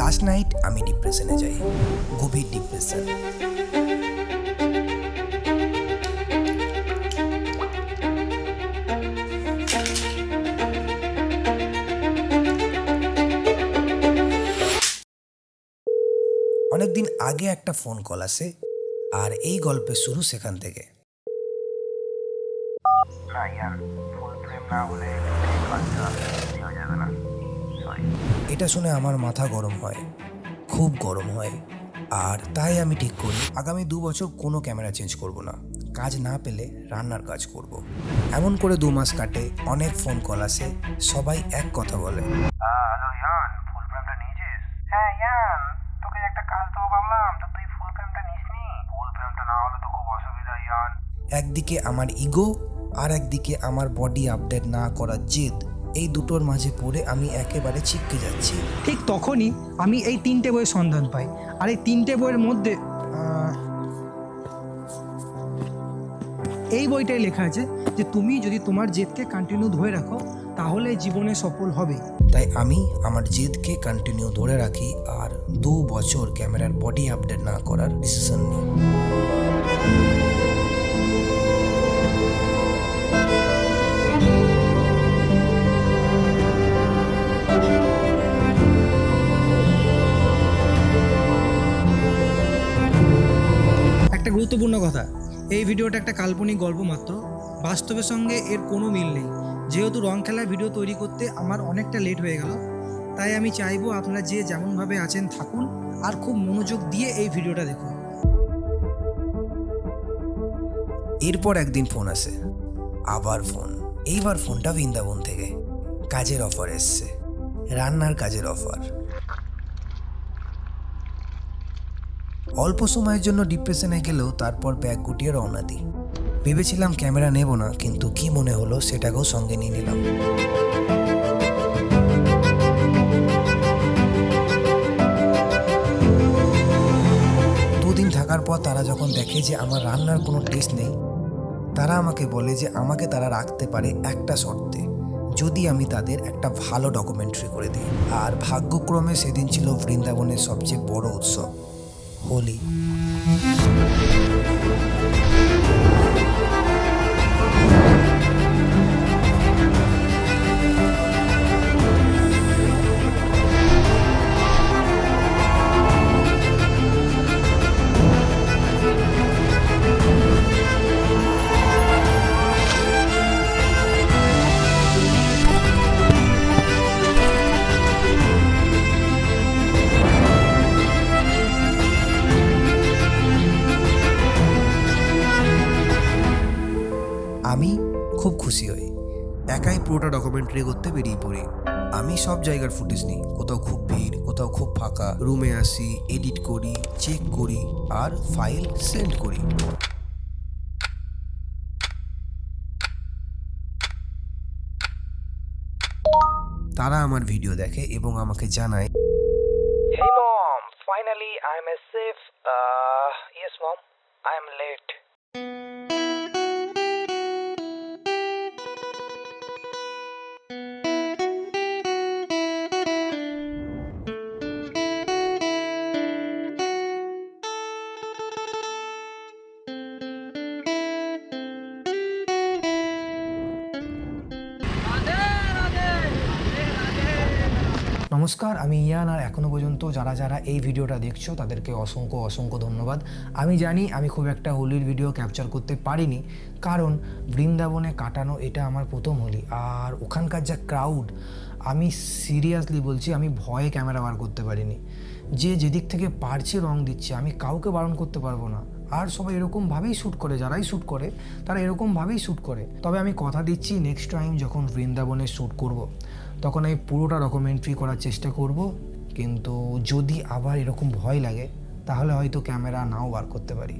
Last night আমি ডিপ্রেশনে যাই। গভীর ডিপ্রেশন অনেকদিন আগে একটা ফোন কল আসে, আর এই গল্পের শুরু সেখান থেকে। না ইয়ার ফুল ফ্রেম না হলে হয়ে যাবে না। সরি এটা শুনে আমার মাথা গরম হয় খুব গরম হয়। আর তাই আমি ঠিক করি আগামী দু বছর কোনো ক্যামেরা চেঞ্জ করব না। কাজ না পেলে রান্নার কাজ করব। এমন করে দু মাস কাটে অনেক ফোন কল আসে সবাই এক কথা বলে। হ্যালো ইয়ান ফুল ফ্রেমটা নিয়েছিস? হ্যাঁ ইয়ান তোকে একটা কাজ দেবো ভাবলাম তো তুই ফুল ফ্রেমটা নিসনি? ফুল ফ্রেমটা না হলে তো খুব অসুবিধা ইয়ান। একদিকে আমার ইগো আর একদিকে আমার বডি আপডেট না করার জেদ। এই দুটোর মাঝে পড়ে আমি একেবারে ছিটকে যাচ্ছি। ঠিক তখনই আমি এই তিনটে বইয়ের সন্ধান পাই। আর এই তিনটে বইয়ের মধ্যে এই বইটাই লেখা আছে যে তুমি যদি তোমার জেদকে কন্টিনিউ ধরে রাখো তাহলে জীবনে সফল হবে। তাই আমি আমার জেদকে কন্টিনিউ ধরে রাখি আর দু বছর ক্যামেরার বডি আপডেট না করার ডিসিশন নিই। গুরুত্বপূর্ণ কথা। এই ভিডিওটা একটা কাল্পনিক গল্প মাত্র। বাস্তবের সঙ্গে এর কোনো মিল নেই। যেহেতু রং খেলার ভিডিও তৈরি করতে আমার অনেকটা লেট হয়ে গেল, তাই আমি চাইব আপনারা যে যেমনভাবে আছেন থাকুন আর খুব মনোযোগ দিয়ে এই ভিডিওটা দেখুন। এরপর একদিন ফোন আসে। আবার ফোন এইবার ফোনটা বৃন্দাবন থেকে। কাজের অফার এসছে। রান্নার কাজের অফার অল্প সময়ের জন্য ডিপ্রেশনে গেলেও তারপর ব্যাগ গুটিয়ে রওনা দিই। ভেবেছিলাম ক্যামেরা নেব না, কিন্তু কি মনে হলো সেটাকেও সঙ্গে নিয়ে নিলাম। দুদিন থাকার পর তারা যখন দেখে যে আমার রান্নার কোনো টেস্ট নেই, তারা আমাকে বলে যে আমাকে তারা রাখতে পারে একটা শর্তে, যদি আমি তাদের একটা ভালো ডকুমেন্টারি করে দিই। আর ভাগ্যক্রমে সেদিন ছিল বৃন্দাবনের সবচেয়ে বড় উৎসব। হোলি একাই পুরোটা ডকুমেন্টারি করতে বেরিয়ে পড়ি। আমি সব জায়গার ফুটেজ নিই। কোথাও খুব ভিড় কোথাও খুব ফাঁকা। রুমে আসি এডিট করি চেক করি আর ফাইল সেন্ড করি। তারা আমার ভিডিও দেখে এবং আমাকে জানায় Hey mom, finally I am safe. Uh, yes mom, I নমস্কার, আমি ইয়ান আর এখনও পর্যন্ত যারা যারা এই ভিডিওটা দেখছ তাদেরকে অসংখ্য অসংখ্য ধন্যবাদ। আমি জানি আমি খুব একটা হোলির ভিডিও ক্যাপচার করতে পারিনি, কারণ বৃন্দাবনে কাটানো এটা আমার প্রথম হোলি। আর ওখানকার যা ক্রাউড আমি সিরিয়াসলি বলছি আমি ভয়ে ক্যামেরা বার করতে পারিনি। যে যেদিক থেকে পারছে রং দিচ্ছে, আমি কাউকে বারণ করতে পারব না। আর সবাই এরকমভাবেই শ্যুট করে, যারাই শ্যুট করে, তারা এরকমভাবেই শ্যুট করে। তবে আমি কথা দিচ্ছি নেক্সট টাইম যখন বৃন্দাবনে শ্যুট করব। তখন আমি পুরোটা ডকুমেন্ট্রি করার চেষ্টা করব কিন্তু যদি আবার এরকম ভয় লাগে, তাহলে হয়তো ক্যামেরা নাও বার করতে পারি।